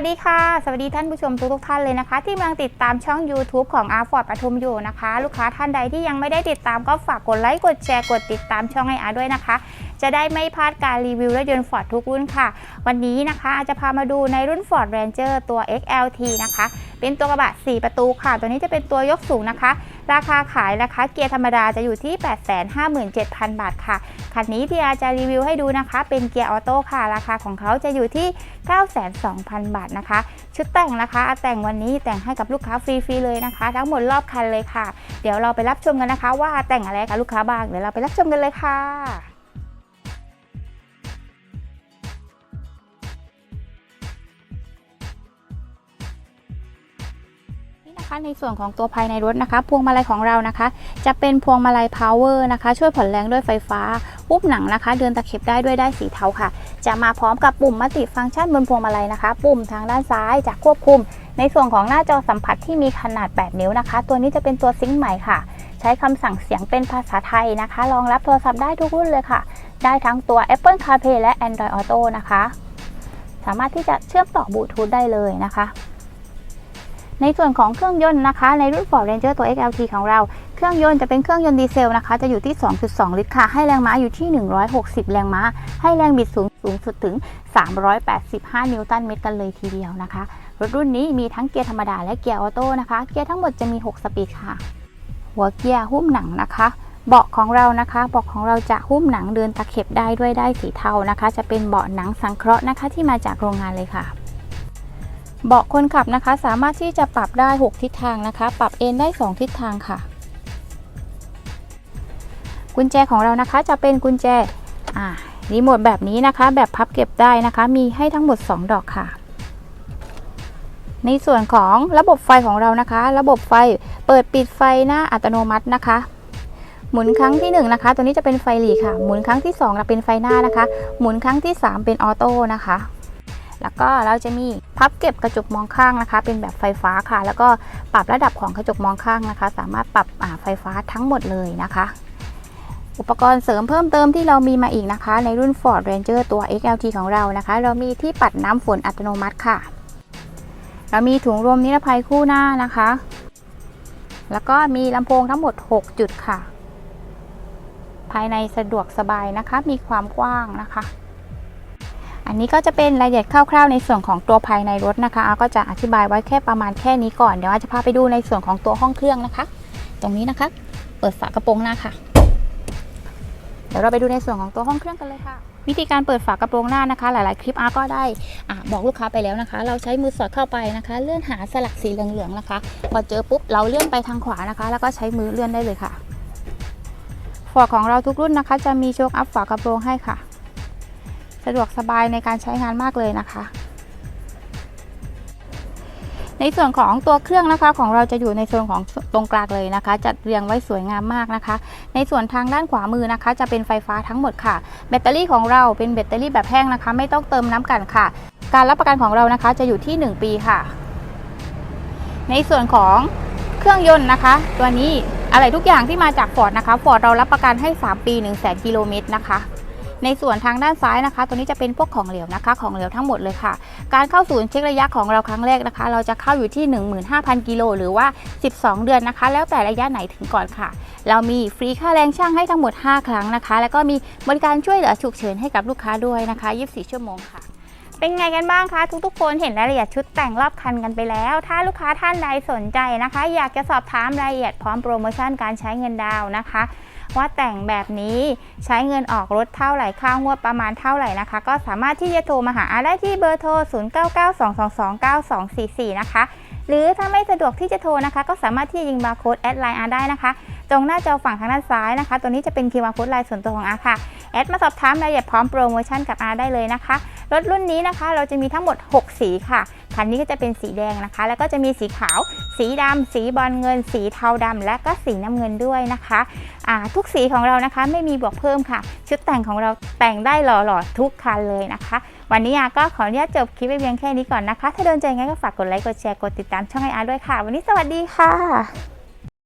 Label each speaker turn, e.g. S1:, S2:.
S1: วัสดีค่ะ สวัสดีท่านผู้ชมทุกทุกท่านเลยนะคะ ที่กำลังติดตามช่อง YouTube ของ a r f o r d ปทุมอยู่นะคะ ลูกค้าท่านใดที่ยังไม่ได้ติดตามก็ฝากกดไลค์กดแชร์กดติดตามช่องให้อาร์ด้วยนะคะ จะได้ไม่พลาดการรีวิวรถยนต์ Ford ทุกรุ่นค่ะ วันนี้นะคะอาจจะพามาดูในรุ่น Ford Ranger ตัว XLT นะคะ เป็นตัวกระบะ 4 ประตูค่ะ ตัวนี้จะเป็นตัวยกสูงนะคะ ราคาขายนะคะเกียร์ธรรมดาจะอยู่ที่ 857,000 บาทค่ะ คันนี้ที่อาจะรีวิวให้ดูนะคะ เป็นเกียร์ออโต้ค่ะ ราคาของเขาจะอยู่ที่ 902,000 บาทนะคะ ชุดแต่งนะคะอาแต่งวันนี้แต่งให้กับลูกค้าฟรีๆเลยนะคะ ทั้งหมดรอบคันเลยค่ะ เดี๋ยวเราไปรับชมกันนะคะ ว่าแต่งอะไรกับลูกค้าบ้างเดี๋ยวเราไปรับชมกันเลยค่ะ นะคะในส่วนของตัวภายในรถนะคะ พวงมาลัยของเรานะคะ จะเป็นพวงมาลัย power นะคะ ช่วยผ่อนแรงด้วยไฟฟ้าปุ๊บหนังนะคะ เดินตะเข็บได้ด้วยได้สีเทาค่ะ จะมาพร้อมกับปุ่มมัลติฟังก์ชันบนพวงมาลัยนะคะ ปุ่มทางด้านซ้ายจะควบคุม ในส่วนของหน้าจอสัมผัสที่มีขนาด 8 นิ้วนะคะ ตัวนี้จะเป็นตัวซิงค์ใหม่ค่ะ ใช้คำสั่งเสียงเป็นภาษาไทยนะคะ รองรับโทรศัพท์ได้ทุกรุ่นเลยค่ะ ได้ทั้งตัว Apple CarPlay และ Android Auto นะคะ สามารถที่จะเชื่อมต่อบลูทูธได้เลยนะคะ ในส่วนของเครื่องยนต์นะคะในรุ่น Ford Ranger ตัว XLT ของเรา เครื่องยนต์จะเป็นเครื่องยนต์ดีเซลนะคะ จะอยู่ที่ 2.2 ลิตรค่ะ ให้แรงม้าอยู่ที่ 160 แรงม้า ให้แรงบิดสูงสูงสุดถึง 385 นิวตันเมตรกันเลยทีเดียวนะคะ รถรุ่นนี้มีทั้งเกียร์ธรรมดาและเกียร์ออโต้นะคะ เกียร์ทั้งหมดจะมี 6 สปีดค่ะ หัวเกียร์หุ้มหนังนะคะเบาะของเรานะคะเบาะของเราจะหุ้มหนังเดินตะเข็บได้ด้วยได้สีเทานะคะ จะเป็นเบาะหนังสังเคราะห์นะคะที่มาจากโรงงานเลยค่ะ เบาะคนขับนะคะ สามารถที่จะปรับได้ 6 ทิศทางนะคะ ปรับเอนได้ 2 ทิศทางค่ะ กุญแจของเรานะคะจะเป็นกุญแจรีโมทแบบนี้นะคะ แบบพับเก็บได้นะคะ มีให้ทั้งหมด 2 ดอกค่ะ ในส่วนของระบบไฟของเรานะคะ ระบบไฟเปิดปิดไฟหน้าอัตโนมัตินะคะหมุนครั้งที่1นะคะ ตัวนี้จะเป็นไฟหลีค่ะ หมุนครั้งที่2เราเป็นไฟหน้านะคะ หมุนครั้งที่ 3 เป็นออโต้นะคะ แล้วก็เราจะมีพับเก็บกระจกมองข้างนะคะ เป็นแบบไฟฟ้าค่ะ แล้วก็ปรับระดับของกระจกมองข้างนะคะ สามารถปรับไฟฟ้าทั้งหมดเลยนะคะอุปกรณ์เสริมเพิ่มเติมที่เรามีมาอีกนะคะ ในรุ่น Ford Ranger ตัว XLT ของเรานะคะ เรามีที่ปัดน้ำฝนอัตโนมัติค่ะ เรามีถุงลมนิรภัยคู่หน้านะคะ แล้วก็มีลำโพงทั้งหมด 6 จุดค่ะ ภายในสะดวกสบายนะคะ มีความกว้างนะคะ อันนี้ก็จะเป็นรายละเอียดคร่าวๆในส่วนของตัวภายในรถนะคะอาก็จะอธิบายไว้แค่ประมาณแค่นี้ก่อน เดี๋ยวอาจจะพาไปดูในส่วนของตัวห้องเครื่องนะคะ ตรงนี้นะคะ เปิดฝากระโปรงหน้าค่ะ เดี๋ยวเราไปดูในส่วนของตัวห้องเครื่องกันเลยค่ะ วิธีการเปิดฝากระโปรงหน้านะคะ หลายๆ คลิปอาก็ได้อบอกลูกค้าไปแล้วนะคะ เราใช้มือสอดเข้าไปนะคะ เลื่อนหาสลักสีเหลืองๆนะคะ พอเจอปุ๊บเราเลื่อนไปทางขวานะคะ แล้วก็ใช้มือเลื่อนได้เลยค่ะฟอร์ดของเราทุกรุ่นนะคะ จะมีโชคอัพฝากระโปรงให้ค่ะ สะดวกสบายในการใช้งานมากเลยนะคะ ในส่วนของตัวเครื่องนะคะของเราจะอยู่ในส่วนของตรงกลางเลยนะคะ จัดเรียงไว้สวยงามมากนะคะ ในส่วนทางด้านขวามือนะคะ จะเป็นไฟฟ้าทั้งหมดค่ะ แบตเตอรี่ของเราเป็นแบตเตอรี่แบบแห้งนะคะ ไม่ต้องเติมน้ำกันค่ะ การรับประกันของเรานะคะจะอยู่ที่ 1 ปีค่ะ ในส่วนของเครื่องยนต์นะคะ ตัวนี้อะไรทุกอย่างที่มาจากฟอร์ดนะคะฟอร์ดเรารับประกันให้ 3 ปี 1 0 0 0 0 0กิโลเมตรนะคะ ในส่วนทางด้านซ้ายนะคะ ตัวนี้จะเป็นพวกของเหลวนะคะ ของเหลวทั้งหมดเลยค่ะ การเข้าศูนย์เช็คระยะของเราครั้งแรกนะคะ เราจะเข้าอยู่ที่ 15,000 กิโลหรือว่า 12 เดือนนะคะ แล้วแต่ระยะไหนถึงก่อนค่ะ เรามีฟรีค่าแรงช่างให้ทั้งหมด 5 ครั้งนะคะ แล้วก็มีบริการช่วยเหลือฉุกเฉินให้กับลูกค้าด้วยนะคะ 24 ชั่วโมงค่ะ เป็นไงกันบ้างคะทุกๆคนเห็นรายละเอียดชุดแต่งรอบคันกันไปแล้ว ถ้าลูกค้าท่านใดสนใจนะคะ อยากจะสอบถามรายละเอียดพร้อมโปรโมชั่นการใช้เงินดาวนะคะ ว่าแต่งแบบนี้ใช้เงินออกรถเท่าไหร่ค่างวดประมาณเท่าไหร่นะคะ ก็สามารถที่จะโทรมาหาอาได้ที่เบอร์โทร 0992229244 นะคะ หรือถ้าไม่สะดวกที่จะโทรนะคะ ก็สามารถที่จะยิงบาร์โค้ดแอดไลน์อาได้นะคะ ตรงหน้าจอฝั่งทางด้านซ้ายนะคะ ตัวนี้จะเป็นคิวอาร์โค้ดไลน์ส่วนตัวของอาค่ะ แอดมาสอบถามรายละเอียดพร้อมโปรโมชั่นกับอาได้เลยนะคะ รถรุ่นนี้นะคะ เราจะมีทั้งหมด 6 สีค่ะ คันนี้ก็จะเป็นสีแดงนะคะ แล้วก็จะมีสีขาว สีดำสีบอลเงิน สีเทาดำและก็สีน้ำเงินด้วยนะคะอ่าทุกสีของเรานะคะไม่มีบวกเพิ่มค่ะ ชุดแต่งของเราแต่งได้หล่อๆทุกคันเลยนะคะ วันนี้อาก็ขออนุญาตจบคลิปไปเพียงแค่นี้ก่อนนะคะ ถ้าโดนใจงั้นก็ฝากกดไลค์ กดแชร์ กดติดตามช่องไออาร์ด้วยค่ะ วันนี้สวัสดีค่ะ